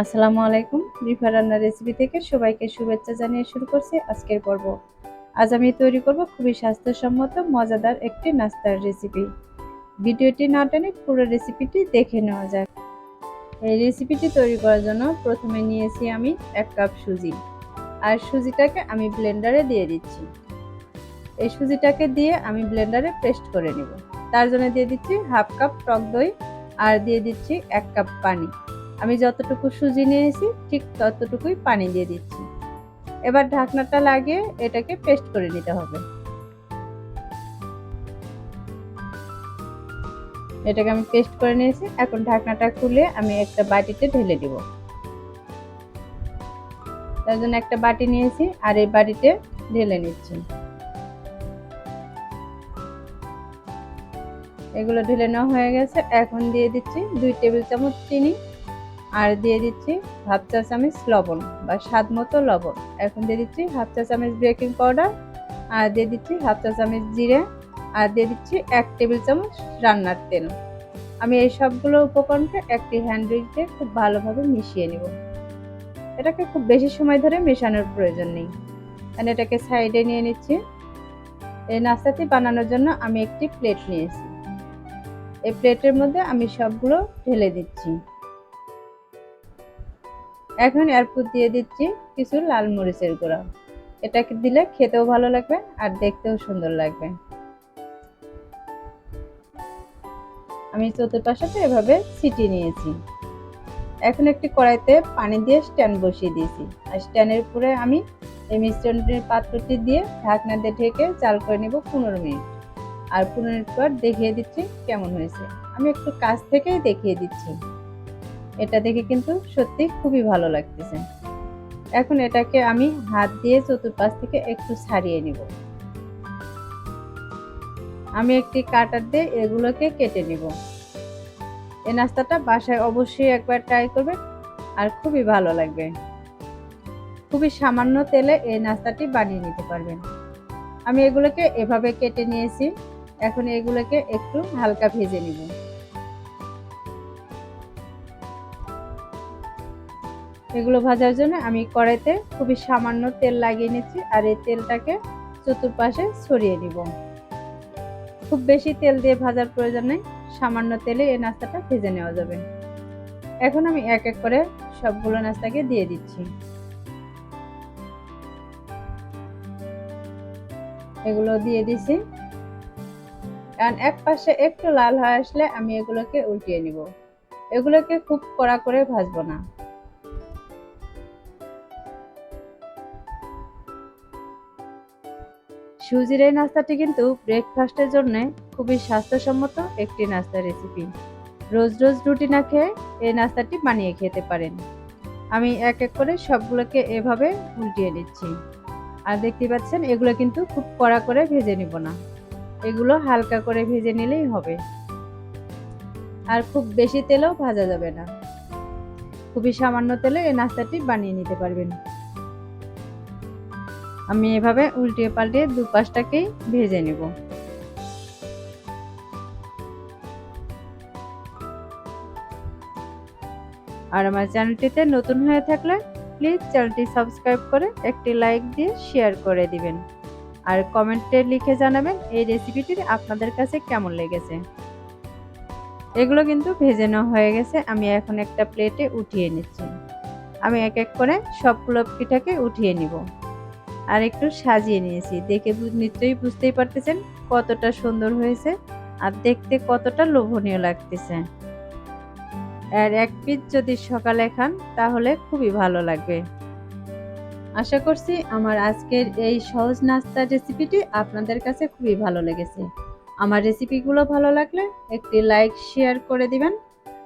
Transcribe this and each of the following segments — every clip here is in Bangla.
আসসালামু আলাইকুম। রিফা রান্নার রেসিপি থেকে সবাইকে শুভেচ্ছা জানিয়ে শুরু করছি আজকের পর্ব। আজ আমি তৈরি করব খুবই স্বাস্থ্যসম্মত, মজাদার একটি নাস্তার রেসিপি ভিডিওটি না টেনে পুরো রেসিপিটি দেখে নেওয়া যাক। এই রেসিপিটি তৈরি করার জন্য প্রথমে নিয়েছি আমি এক কাপ সুজি। আর সুজিটাকে আমি ব্লেন্ডারে দিয়ে দিচ্ছি। এই সুজিটাকে দিয়ে আমি ব্লেন্ডারে পেস্ট করে নেব। তার জন্য দিয়ে দিচ্ছি হাফ কাপ টক দই আর দিয়ে দিচ্ছি এক কাপ পানি। আমি যতটুকু সুজি নিয়েছি, ঠিক ততটুকুই পানি দিয়ে দিচ্ছি। এবার ঢাকনাটা লাগিয়ে এটাকে পেস্ট করে নিতে হবে। এটাকে আমি পেস্ট করে নিয়েছি। এখন ঢাকনাটা খুলে আমি একটা বাটিতে ঢেলে দিব। তার জন্য একটা বাটি নিয়েছি আর এই বাটিতে ঢেলে নিচ্ছি। এগুলো ঢেলে নেওয়া হয়ে গেছে। এখন দিয়ে দিচ্ছি দুই টেবিল চামচ চিনি। আর দিয়ে দিচ্ছি হাফ চা চামচ লবণ বা স্বাদ মতো লবণ। এখন দিয়ে দিচ্ছি হাফ চা চামচ বেকিং পাউডার আর দিয়ে দিচ্ছি হাফ চা চামচ জিরে আর দিয়ে দিচ্ছি এক টেবিল চামচ রান্নার তেল। আমি এই সবগুলো উপকরণকে একটি হ্যান্ড দিয়ে খুব ভালোভাবে মিশিয়ে নেব। এটাকে খুব বেশি সময় ধরে মেশানোর প্রয়োজন নেই। কারণ এটাকে সাইডে নিয়ে নিচ্ছি। এই নাস্তাটি বানানোর জন্য আমি একটি প্লেট নিয়েছি। এই প্লেটের মধ্যে আমি সবগুলো ঢেলে দিচ্ছি। এখন এরপর দিয়ে দিচ্ছি কিছু লাল মরিচের গুঁড়া। এটাকে দিলে খেতেও ভালো লাগবে আর দেখতেও সুন্দর লাগবে। আমি চতুর্পাশাতে এভাবে ছিটিয়ে নিয়েছি। এখন একটি কড়াইতে পানি দিয়ে স্ট্যান্ড বসিয়ে দিয়েছি। আর স্ট্যান্ডের উপরে আমি এই মিশ্রণটির পাত্রটি দিয়ে ঢাকনা দিয়ে ঢেকে চাল করে নেব পনেরো মিনিট। আর পনেরো মিনিট পর দেখিয়ে দিচ্ছি কেমন হয়েছে। আমি একটু কাছ থেকেই দেখিয়ে দিচ্ছি। এটা দেখে কিন্তু সত্যি খুবই ভালো লাগতেছে। এখন এটাকে আমি হাত দিয়ে চতুর্পাশ থেকে একটু ছাড়িয়ে নিব। আমি একটি কাটার দিয়ে এগুলোকে কেটে নিব। এই নাস্তাটা বাসায় অবশ্যই একবার ট্রাই করবে আর খুবই ভালো লাগবে। খুবই সামান্য তেলে এই নাস্তাটি বানিয়ে নিতে পারবেন। আমি এগুলোকে এভাবে কেটে নিয়েছি। এখন এগুলোকে একটু হালকা ভেজে নিব। এগুলো ভাজার জন্য আমি কড়াইতে খুবই সামান্য তেল লাগিয়ে নিচ্ছি আর এই তেলটাকে চতুর্পাশে ছড়িয়ে নিব খুব বেশি তেল দিয়ে ভাজার প্রয়োজন নেই, সামান্য তেলে এই নাস্তাটা ভেজে নেওয়া যাবে। এখন আমি এক এক করে সবগুলো নাস্তাকে দিয়ে দিচ্ছি। এগুলো দিয়ে দিছি। কারণ এক পাশে একটু লাল হয়ে আসলে আমি এগুলোকে উল্টিয়ে নিব। এগুলোকে খুব কড়া করে ভাজবো না। সুজির এই নাস্তাটি কিন্তু ব্রেকফাস্টের জন্য খুবই স্বাস্থ্যসম্মত একটি নাস্তা রেসিপি রোজ রোজ রুটি না খেয়ে এই নাস্তাটি বানিয়ে খেতে পারেন। আমি এক এক করে সবগুলোকে এভাবে উল্টিয়ে নিচ্ছি। আর দেখতে পাচ্ছেন, এগুলো কিন্তু খুব কড়া করে ভেজে নিব না। এগুলো হালকা করে ভেজে নিলেই হবে। আর খুব বেশি তেলেও ভাজা যাবে না। খুবই সামান্য তেলে এই নাস্তাটি বানিয়ে নিতে পারবেন। আমি এভাবে উল্টিয়ে পাল্টিয়ে দুপাশটাকেই ভেজে নেব। আর আমার চ্যানেলটিতে নতুন হয়ে থাকলে প্লিজ চ্যানেলটি সাবস্ক্রাইব করে একটি লাইক দিয়ে শেয়ার করে দিবেন। আর কমেন্টে লিখে জানাবেন এই রেসিপিটি আপনাদের কাছে কেমন লেগেছে। এগুলো কিন্তু ভেজে নেওয়া হয়ে গেছে, আমি এখন একটা প্লেটে উঠিয়ে নিচ্ছি। আমি এক এক করে সবগুলো পিঠাকে উঠিয়ে নিব। আর একটু সাজিয়ে নিয়েছি। দেখে নিশ্চয়ই বুঝতেই পারতেছেন কতটা সুন্দর হয়েছে আর দেখতে কতটা লোভনীয় লাগতেছে। আর এক পিস যদি সকালে খান তাহলে খুবই ভালো লাগবে। আশা করছি আমার আজকের এই সহজ নাস্তার রেসিপিটি আপনাদের কাছে খুবই ভালো লেগেছে। আমার রেসিপিগুলো ভালো লাগলে একটি লাইক, শেয়ার করে দিবেন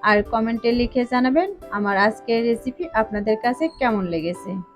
আর কমেন্টে লিখে জানাবেন আমার আজকের রেসিপি আপনাদের কাছে কেমন লেগেছে।